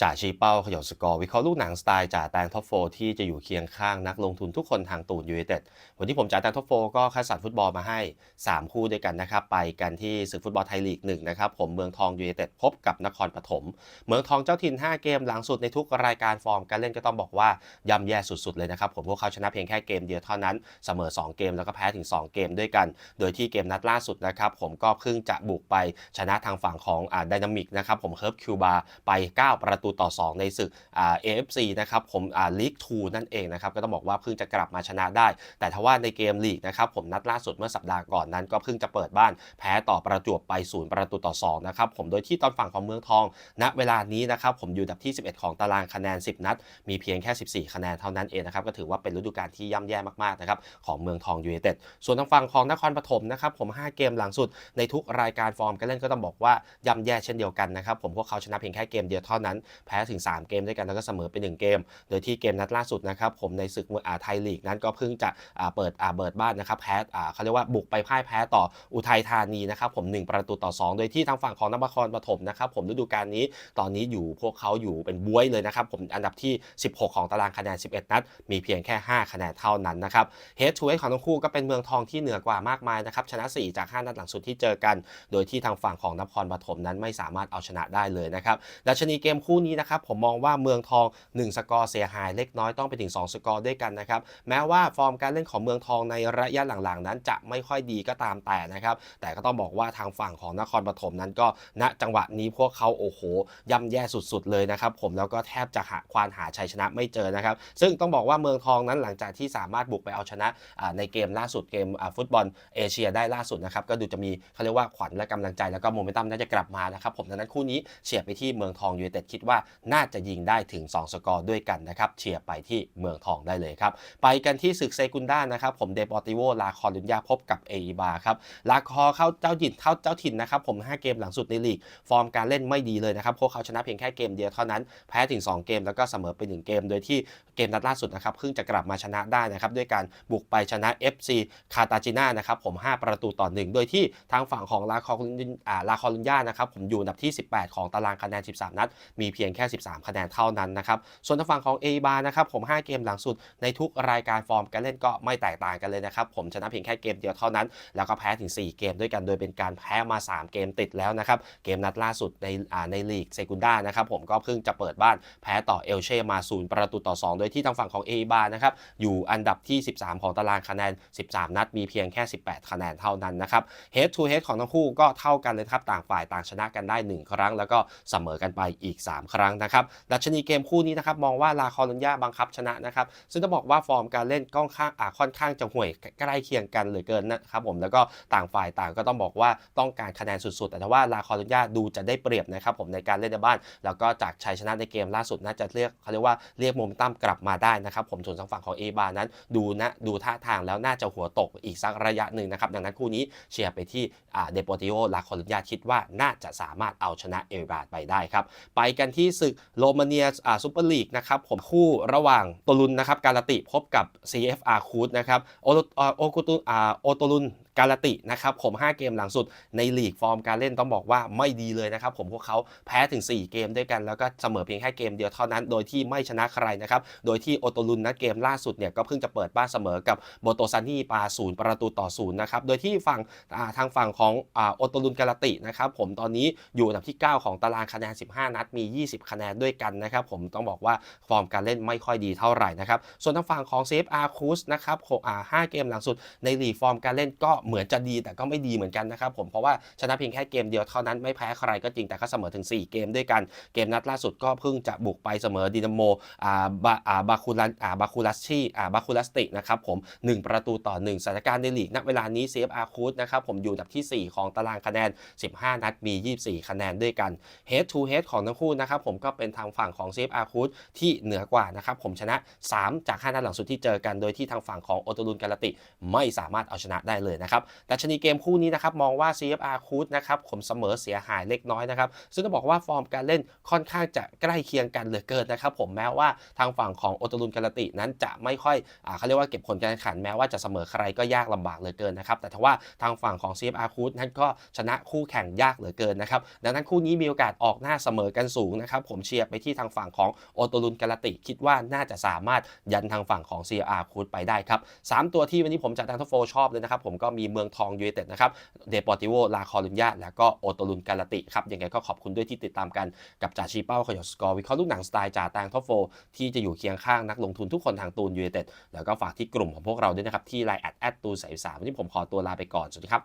จ่าชี้เป้าขยบสกอร์วิเคราะห์ลูกหนังสไตล์จ่าแตงท็อปโฟที่จะอยู่เคียงข้างนักลงทุนทุกคนทางตูนยูไนเต็ดวันที่ผมจ่าแตงท็อปโฟก็คัดสรรฟุตบอลมาให้ 3 คู่ด้วยกันนะครับ ไปกันที่ศึกฟุตบอลไทยลีกหนึ่งนะครับ ผมเมืองทองยูไนเต็ดพบกับนครปฐมเมืองทองเจ้าถิ่น 5 เกมหลังสุดในทุกรายการฟอร์มการเล่นก็ต้องบอกว่าย่ำแย่สุดๆเลยนะครับผมพวกเขาชนะเพียงแค่เกมเดียวเท่านั้นเสมอ 2 เกมแล้วก็แพ้ถึง 2 เกมด้วยกัน โดยที่เกมนัดล่าสุดนะครับผมก็เพิ่งจะบุกไปชนะทางฝั่งของอ่าไดนามิกนะครับผมเฮิร์บคิวบาไป 9 ประตูต่อ 2 ในศึกอ่า AFC นะครับผมลีก2นั่นเองนะครับก็ต้องบอกว่าเพิ่งจะกลับมาชนะได้ แต่ทว่าในเกมลีกนะครับผมนัดล่าสุดเมื่อสัปดาห์ก่อนนั้น ก็เพิ่งจะเปิดบ้านแพ้ต่อประจวบไป0ประตูต่อ2นะครับผมโดยที่ตอนฝั่งของเมืองทอง ณเวลานี้นะครับผมอยู่ดับที่ 11 ของตารางคะแนน 10 นัด มีเพียงแค่ 14 คะแนนเท่านั้นเองนะครับก็ถือว่าเป็นฤดูกาลที่ย่ำแย่มากๆนะครับของเมืองทองยูไนเต็ดส่วนทางฝั่งของนครปฐมนะครับผม 5 เกมหลังสุดในทุกรายการฟอร์มการเล่นก็ต้องบอกว่าย่ำแย่เช่นเดียวกันนะครับผมพวกเขาชนะเพียงแค่เกมเดียวเท่านั้นแพ้ถึง 3 เกมด้วยกันแล้วก็เสมอไป1เกม โดยที่เกมนัดล่าสุดนะครับผมในศึกมวยอาไทยลีกนั้นก็เพิ่งจะอ่าเปิดอ่าเปิดบ้านนะครับแพ้อ่าเขาเรียกว่าบุกไปพ่ายแพ้ต่ออุทัยธานีนะครับผม 1 ประตูต่อ 2 โดยที่ทางฝั่งของนครปฐมนะครับผมฤดูกาลนี้ตอนนี้อยู่พวกเขาอยู่เป็นบ้วยเลยนะครับผมอันดับที่ 16 ของตารางคะแนน 11 นัด มีเพียงแค่ 5 คะแนนเท่านั้นนะครับเฮดทูเฮดของทั้งคู่ก็เป็นเมืองทองที่เหนือกว่ามากมายนะครับชนะ 4 จาก 5 นัดหลังสุดที่เจอกัน โดยที่ทางฝั่งของนครปฐมนั้นไม่สามารถเอาชนะได้เลยนะครับดัชนีเกมคู่นี้นะครับผมมองว่าเมืองทอง 1 สกอร์เสียหายเล็กน้อยต้องไปถึง 2 สกอร์ด้วยกันนะครับแม้ว่าฟอร์มการเล่นของเมืองทองในระยะหลังๆ นั้นจะไม่ค่อยดีก็ตามแต่นะครับแต่ก็ต้องบอกว่าทางฝั่งของนครปฐมนั้นก็ณจังหวะนี้พวกเขาโอ้โหย่ำแย่สุดๆเลยนะครับผมแล้วก็แทบจะหาควานหาชัยชนะไม่เจอนะครับซึ่งต้องบอกว่าเมืองทองนั้นหลังจากที่สามารถบุกไปเอาชนะในเกมล่าสุดเกมฟุตบอลเอเชียได้ล่าสุดนะครับก็ดูจะมีเขาเรียกว่าขวัญและกำลังใจแล้วก็โมเมนตัมน่าจะกลับมานะครับผมดังนั้นคู่นี้เฉียบไปที่เมืองทองยูไนเต็ดคิดว่าน่าจะยิงได้ถึง 2 สกอร์ด้วยกันนะครับเฉียบไปที่เมืองทองได้เลยครับ ไปกันที่ศึกเซกุนด้านะครับ ผมเดปอติโวลาคอลุนยาพบกับเอบาครับลาคอเข้าเจ้าถิ่นเข้าเจ้าถิ่นนะครับ ผม 5 เกมหลังสุดในลีก ฟอร์มการเล่นไม่ดีเลยนะครับพวกเขาชนะเพียงแค่เกมเดียวเท่านั้นแพ้ถึง 2 เกมแล้วก็เสมอไป1เกม โดยที่เกมนัดล่าสุดนะครับเพิ่งจะกลับมาชนะได้นะครับด้วยการบุกไปชนะ FC คาตาจิน่านะครับผม 5 ประตูต่อ 1 โดยที่ทางฝั่งของลาคอลุนอ่าลาคอลุนยานะครับผมอยู่อันดับที่ 18 ของตารางคะแนน 13 นัดมีเพียงียงแค่ 13 คะแนนเท่านั้นนะครับ ส่วนทางฝั่งของเอบานะครับผม 5 เกมหลังสุดในทุกรายการฟอร์มการเล่นก็ไม่แตกต่างกันเลยนะครับ ผมชนะเพียงแค่เกมเดียวเท่านั้น แล้วก็แพ้ถึง 4 เกมด้วยกันโดยเป็นการแพ้มา 3 เกมติดแล้วนะครับ เกมนัดล่าสุดในในลีกเซกุนด้านะครับผมก็เพิ่งจะเปิดบ้านแพ้ต่อเอลเช่มา0ประตูต่อ 2 โดยที่ทางฝั่งของเอบานะครับอยู่อันดับที่ 13 ของตารางคะแนน 13 นัดมีเพียงแค่ 18 คะแนนเท่านั้นนะครับ Head to Head ของทั้งคู่ก็เท่ากันเลยครับต่างฝ่ายต่างชนะกันได้ 1 ครั้ง แล้วก็เสมอกันไปอีก 3ครั้งนะครับดัชนีเกมคู่นี้นะครับมองว่าลาคอลุนยาบังคับชนะนะครับซึ่งต้องบอกว่าฟอร์มการเล่นก้องข้างอ่าค่อนข้างจะห่วยใกล้เคียงกันเหลือเกินนะครับผมแล้วก็ต่างฝ่ายต่างก็ต้องบอกว่าต้องการคะแนนสุดๆ แต่ว่าลาคอลุนยาดูจะได้เปรียบนะครับผมในการเล่นในบ้าน แล้วก็จากชัยชนะในเกมล่าสุดน่าจะเรียกเขาเรียกว่าเรียกโมเมนตัมกลับมาได้นะครับผมส่วนทางฝั่งของเอบานั้นดูนะดูท่าทางแล้วน่าจะหัวตกอีกสักระยะหนึ่งนะครับดังนั้นคู่นี้เชียร์ไปที่เดโปติโอลาคอลุนยาคิดว่าน่าจะสามารถเอาชนะเอบาไปได้ครับไปกันที่ศึกโรมาเนียอ่าซูเปอร์ลีกนะครับผมคู่ระหว่างโตลุนนะครับการาติพบกับ CFR คูดนะครับโอโอโอกุตุอ่าโอโตลุน การาตินะครับผม 5 เกมหลังสุดในลีกฟอร์มการเล่นต้องบอกว่าไม่ดีเลยนะครับผมพวกเขาแพ้ถึง 4 เกมด้วยกันแล้วก็เสมอเพียงแค่เกมเดียวเท่านั้น โดยที่ไม่ชนะใครนะครับโดยที่โอโตลุนนัดเกมล่าสุดเนี่ยก็เพิ่งจะเปิดบ้านเสมอกับโบโตซานี่ปาศูนย์ประตูต่อศูนย์นะครับโดยที่ฝั่งทางฝั่งของโอโตลุนการาตินะครับผมตอนนี้อยู่อันดับที่ 9 ของตารางคะแนน 15 นัดมี 20 คะแนนด้วยกันนะครับผมต้องบอกว่าฟอร์มการเล่นไม่ค่อยดีเท่าไหร่นะครับส่วนทางฝั่งของ CFR c u s นะครับของอ่า5เกมหลังสุดในลีกฟอร์มการเล่นก็เหมือนจะดีแต่ก็ไม่ดีเหมือนกันนะครับผมเพราะว่าชนะเพียงแค่เกมเดียวเท่านั้นไม่แพ้ใครก็จริงแต่ก็เสมอถึง 4 เกมด้วยกันเกมนัดล่าสุดก็เพิ่งจะบุกไปเสมอดินาโมอ่าบาอ่าบาคูลันอ่าบาคูลัสชีอ่าบาคูลัสตินะครับผม 1 ประตูต่อ 1สถานการณ์ในลีกณเวลานี้ CFR c u s นะครับผมอยู่อันดับที่ 4 ของตารางคะแนน 15 นัดมี 24 คะแนนด้วยกัน Head to Head ของทั้งคู่นะครับผมก็เป็นทางฝั่งของ CFR c u s ที่เหนือกว่านะครับผมชนะ 3 จาก5นัดหลังสุดที่เจอกันโดยที่ทางฝั่งของโอโตลุนการติ ไม่สามารถเอาชนะได้เลยนะครับนะครับแต่ชนีเกมคู่นี้นะครับมองว่า CFR คูดนะครับผมเสมอเสียหายเล็กน้อยนะครับซึ่งต้องบอกว่าฟอร์มการเล่นค่อนข้างจะใกล้เคียงกันเหลือเกินนะครับผมแม้ว่าทางฝั่งของโอตลุนการตินั้นจะไม่ค่อยอเขาเรียกว่าเก็บผลการแข่งขันแม้ว่าจะเสมอใครก็ยากลำบากเหลือเกินนะครับแต่ทว่าทางฝั่งของ CFR คูดนั้นก็ชนะคู่แข่งยากเหลือเกินนะครับดังนั้นคู่นี้มีโอกาสออกหน้าเสมอกันสูงนะครับผมเชียร์ไปที่ทางฝั่งของโอตลุนการติ คิดว่าน่าจะสามารถยันทางฝั่งของ CFR คูดไปได้ครับสามตัวที่วันนี้ผมจัดทางทัฟโฟชอบเลยนะครับผมก็มีเมืองทองยูเนเต็ดนะครับเดปอร์ติโวลาคอลุญญาแล้วก็โอโตลุนการติครับยังไงก็ขอบคุณด้วยที่ติดตามกันกับจ่าชีเป้าขยอสกอร์วิเคราะห์ลูกหนังสไตล์จ่าแตงท็อปโฟที่จะอยู่เคียงข้างนักลงทุนทุกคนทางตูนยูเนเต็ดแล้วก็ฝากที่กลุ่มของพวกเราด้วยนะครับที่ไลน์แอดแอดตูนสายสามวันนี้ผมขอตัวลาไปก่อนสวัสดีครับ